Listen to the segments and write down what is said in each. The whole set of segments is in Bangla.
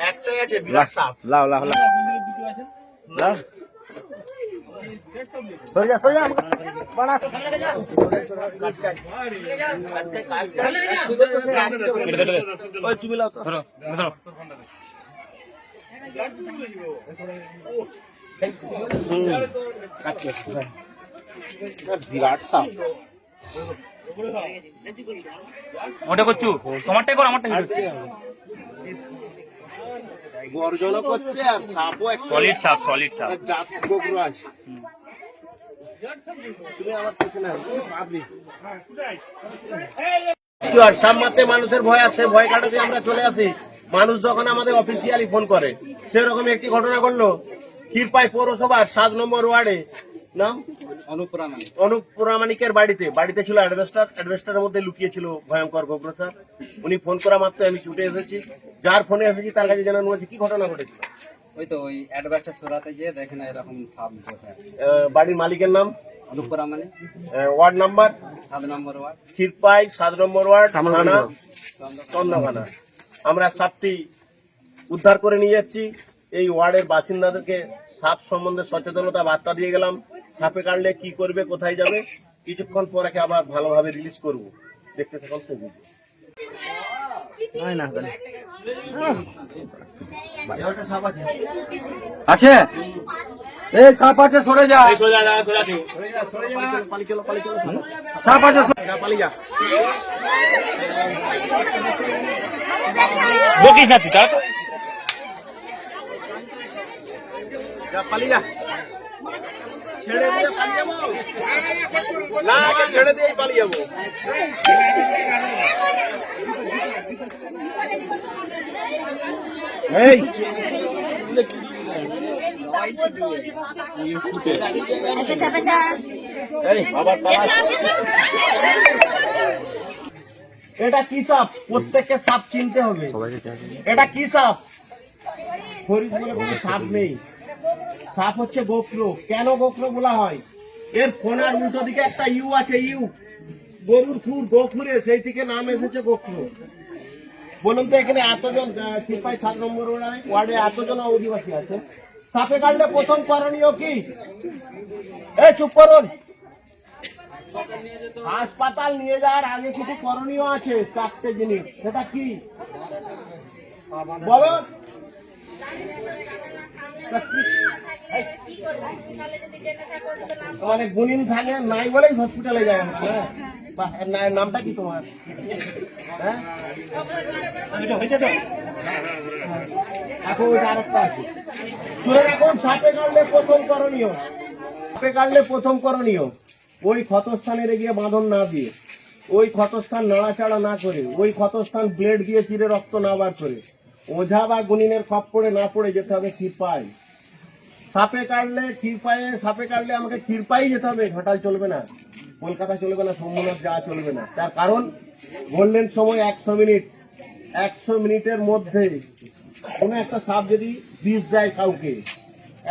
একটাই আছে বিরাট সাপ। লাও লাও লাও। লাও। সরে যা সরে যা আমাকে বাড়া। ওই তুমি লাও তো। বিরাট সাপ। ওটা করছু? তোমারটাই কর আমারটাই গর্জনও করছে আর সাপও সলিড সাপ সলিড সাপ। জাত আছে। তুমি আমার পেছনে আসো, কি আর সাপ মানুষের ভয় আছে ভয় কাটাতে আমরা চলে আসি। মানুষ যখন আমাদের অফিসিয়ালি ফোন করে সেরকম একটি ঘটনা ঘটলো। কিরপাই পৌরসভার সাত নম্বর ওয়ার্ডে নাম? অনুপ পুরামানিকের বাড়িতে। বাড়িতে ছিল অ্যাডভেস্টার। অ্যাডভেস্টারের মধ্যে লুকিয়ে ছিল ভয়ঙ্কর গোগ্র স্যার। উনি ফোন করা মাত্র আমি ছুটে এসেছি। যার ফোনে এসেছি তার কাছে জানানো হয়েছে কি ঘটনা ঘটেছিল ওই তো ওই অ্যাডভার্টাইজ সরাতে গিয়ে দেখেন এরকম সাপ বাড়ির মালিকের নাম? অনুপুরা মানে ওয়ার্ড নাম্বার? সাত নম্বর ওয়ার্ড। ক্ষীরপাই সাত নম্বর ওয়ার্ড থানা চন্দ্রখানা আমরা সাপটি উদ্ধার করে নিয়ে যাচ্ছি। এই ওয়ার্ডের বাসিন্দাদেরকে সাপ সম্বন্ধে সচেতনতা বার্তা দিয়ে গেলাম। সাপে কাটলে কি করবে কোথায় যাবে কিছুক্ষণ পরে আবার ভালোভাবে রিলিজ করব দেখতে থাকুন সাপ আছে। আছে এই সাপ আছে সরে যা সাপ। আছে যা, পালিয়ে যা। বকিস না তুই যা, পালিয়ে যা। ছেড়ে দিয়ে পালিয়ে যাব। না, একে ছেড়ে দিয়েই পালিয়ে যাব। এই এই, আবার পালা। এটা কি সাপ? প্রত্যেককে সাপ চিনতে হবে। এটা কি সাপ? ফরিদপুরে কোনো সাপ নেই। সাপ হচ্ছে গোপ্র কেন গোপ্র বলা হয়? এর ফোনার উল্টো দিকে একটা ইউ আছে, ইউ। গরুর খুর গোখুরে, সেই থেকে নাম এসেছে গোপ্র বলুন তো এখানে এতজন সিপাই সাত নম্বর ওয়ার্ডে- এতজন অধিবাসী আছে। সাপে কাটলে প্রথম করণীয় কি? এ চুপ করুন। হাসপাতাল নিয়ে যাওয়ার আগে কিছু করণীয় আছে চারটে জিনিস। সেটা কি? বলো। মানে গুণিন থাকে, নাই বলেই হসপিটালে যায় হ্যাঁ? নামটা কি তোমার? হ্যাঁ? এখন ওইটা আরেকটা আছে। রাখুন সাপে কাটলে প্রথম করণীয়। সাপে কাটলে প্রথম করণীয়। ওই ক্ষতস্থানে গিয়ে বাঁধন না দিয়ে, ওই ক্ষতস্থান নাড়াচাড়া না করে, ওই ক্ষতস্থান ব্লেড দিয়ে চিরে রক্ত না বার করে। ওঝা বা গুনিনের খপ্পড়ে না পড়ে যেতে হবে ক্ষীরপাই সাপে কাটলে ক্ষীরপায়ে সাপে কাটলে আমাকে ক্ষীরপাই যেতে হবে, ঘাটাল চলবে না, কলকাতা চলবে না, সোমনাথ যাওয়া চলবে না। তার কারণ গোল্ডেন সময় একশো মিনিট। একশো মিনিটের মধ্যে কোনো একটা সাপ যদি বিষ দেয় কাউকে,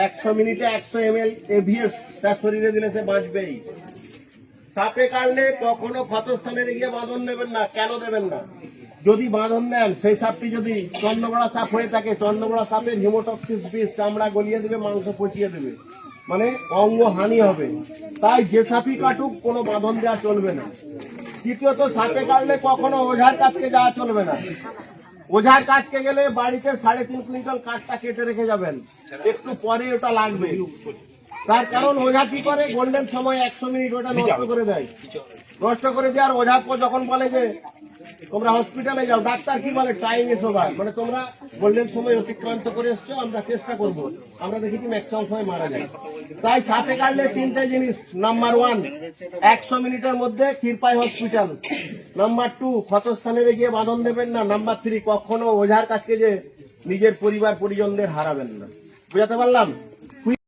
একশো মিনিটে একশো এম এল এভিএস তার শরীরে দিলে সে বাঁচবেই। সাপে কাটলে কখনো ক্ষতস্থানে গিয়ে বাঁধন নেবেন না, কেন দেবেন না? যদি বাঁধন নেন সেই সাপটি যদি চন্দ্রবড়া সাপ হয়ে থাকে চন্দ্রবড়া সাপের হিমোটক্সিস বিষ চামড়া গলিয়ে দেবে মাংস পচিয়ে দেবে। মানে অঙ্গ হানি হবে। তাই যে সাপই কাটুক কোনো বাঁধন দেওয়া চলবে না। দ্বিতীয়ত সাপে কাটলে কখনো ওঝার কাছকে যাওয়া চলবে না। ওঝার কাছকে গেলে বাড়িতে সাড়ে তিন কুইন্টাল কাঠটা কেটে রেখে যাবেন। একটু পরে ওটা লাগবে। তার কারণ ওঝা কি করে? গোল্ডেন সময় একশো মিনিট ওটা নষ্ট করে দেয়। নষ্ট করে দেওয়ার ওঝা যখন বলে যে তোমরা হসপিটালে যাও, ডাক্তার কি বলে টাইম এসো বার মানে তোমরা গোল্ডেন সময় অতিক্রান্ত করে এসছো, আমরা চেষ্টা করব। আমরা দেখেছি ম্যাক্সিমাম সময় মারা যায়। তাই সাথে কাটলে তিনটে জিনিস। নাম্বার ওয়ান একশো মিনিটের মধ্যে ক্ষীরপাই হসপিটাল নাম্বার টু ক্ষতস্থানে গিয়ে বাঁধন দেবেন না। নাম্বার থ্রি কখনো ওঝার কাছকে যে নিজের পরিবার পরিজনদের হারাবেন না। বুঝাতে পারলাম?